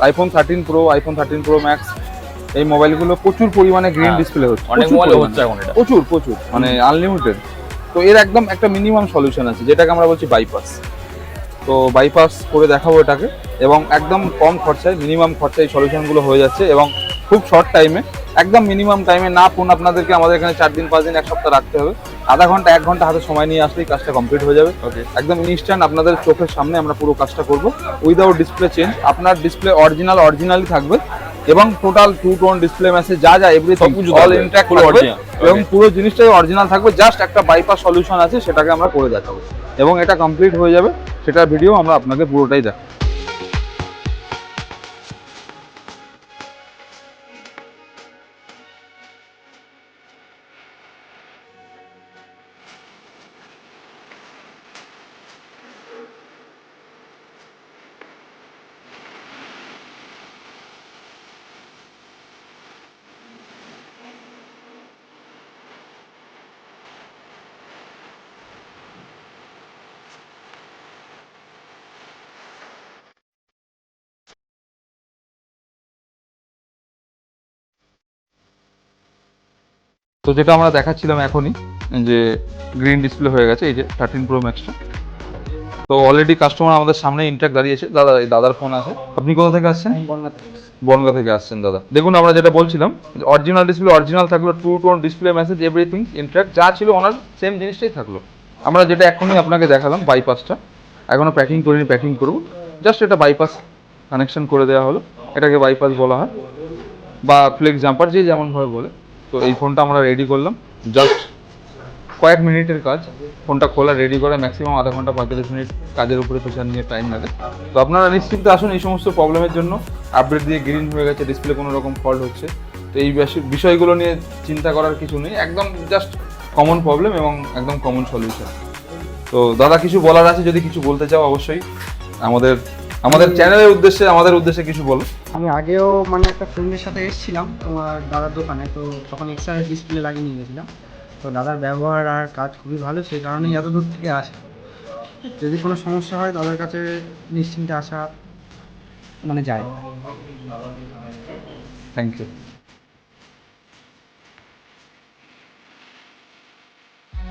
IPhone thirteen pro iPhone thirteen pro max এই মোবাইলগুলো প্রচুর পরিমাণে গ্রিন হ্যাঁ, ডিসপ্লে হচ্ছে অনেক প্রচুর মোবাইল। হচ্ছে এখন এটা। প্রচুর প্রচুর মানে আনলিমিটেড তো এর একদম একটা মিনিমাম সলিউশন আছে যেটাকে আমরা বলছি বাইপাস তো বাইপাস করে দেখাবো এটাকে এবং একদম কম খরচায় মিনিমাম খরচায় এই সলিউশনগুলো হয়ে যাচ্ছে এবং খুব শর্ট টাইমে একদম মিনিমাম টাইমে না ফোন আপনাদেরকে আমাদের এখানে চার দিন পাঁচ দিন এক সপ্তাহ রাখতে হবে। আধা ঘণ্টা এক ঘণ্টা হাতে সময় নিয়ে আসলেই কাজটা কমপ্লিট হয়ে যাবে। ওকে একদম ইনস্ট্যান্ট আপনাদের চোখের সামনে আমরা পুরো কাজটা করব। উইদাউট ডিসপ্লে চেঞ্জ আপনার ডিসপ্লে অরিজিনাল অরিজিনালই থাকবে এবং total true tone display message যা যা এভরিথিং অল ইনট্যাক্ট থাকবে এবং পুরো জিনিসটাই অরিজিনাল থাকবে জাস্ট একটা বাইপাস সলিউশন আছে সেটাকে আমরা করে দেখাবো। এবং এটা কমপ্লিট হয়ে যাবে সেটার ভিডিও আমরা আপনাকে পুরোটাই দেখাবো। তো যেটা আমরা দেখাচ্ছিলাম এখনই যে গ্রিন ডিসপ্লে হয়ে গেছে এই যে থার্টিন প্রো ম্যাক্সটা তো অলরেডি কাস্টমার আমাদের সামনে ইন্টাক দাঁড়িয়েছে। দাদা এই দাদার ফোন আছে। আপনি কোথা থেকে আসছেন? বনগা থেকে আসছেন দাদা। দেখুন আমরা যেটা বলছিলাম অরিজিনাল ডিসপ্লে অরিজিনাল থাকল true tone display message everything intact যা ছিল ওনার সেম জিনিসটাই থাকল। আমরা যেটা এখনই আপনাকে দেখালাম বাইপাসটা এখনও প্যাকিং করিনি প্যাকিং করব জাস্ট এটা বাইপাস কানেকশন করে দেওয়া হলো। এটাকে বাইপাস বলা হয়। বা ফ্লেক্স জাম্পার যে যেমনভাবে বলে। তো এই ফোনটা আমরা রেডি করলাম। জাস্ট কয়েক মিনিটের কাজ। ফোনটা খোলা রেডি করা ম্যাক্সিমাম আধা ঘণ্টা, পঁয়তাল্লিশ মিনিট কাজের উপরে পেছার নিয়ে টাইম লাগে। তো আপনারা নিশ্চিন্তে আসুন এই সমস্ত প্রবলেমের জন্য। আপডেট দিয়ে গ্রিন হয়ে গেছে ডিসপ্লে কোনো রকম ফল্ট হচ্ছে। তো এই বিষয়গুলো নিয়ে চিন্তা করার কিছু নেই। একদম জাস্ট কমন প্রবলেম এবং একদম কমন সলিউশন তো দাদা, কিছু বলার আছে? যদি কিছু বলতে চাও, অবশ্যই। আমাদের আমাদের চ্যানেলের উদ্দেশ্যে আমাদের উদ্দেশ্যে কিছু বলো। আমি আগেও মানে একটা ফ্রেন্ডের সাথে এসেছিলাম তোমার দাদার দোকানে তো তখন এক্সট্রা ডিসপ্লে লাগিয়ে নিয়ে গেছিলাম। তো দাদার ব্যবহার আর কাজ খুবই ভালো সেই কারণেই এত দূর থেকে আসা। যদি কোনো সমস্যা হয় দাদার কাছে নিশ্চিন্তে আসা মানে যায়। Thank you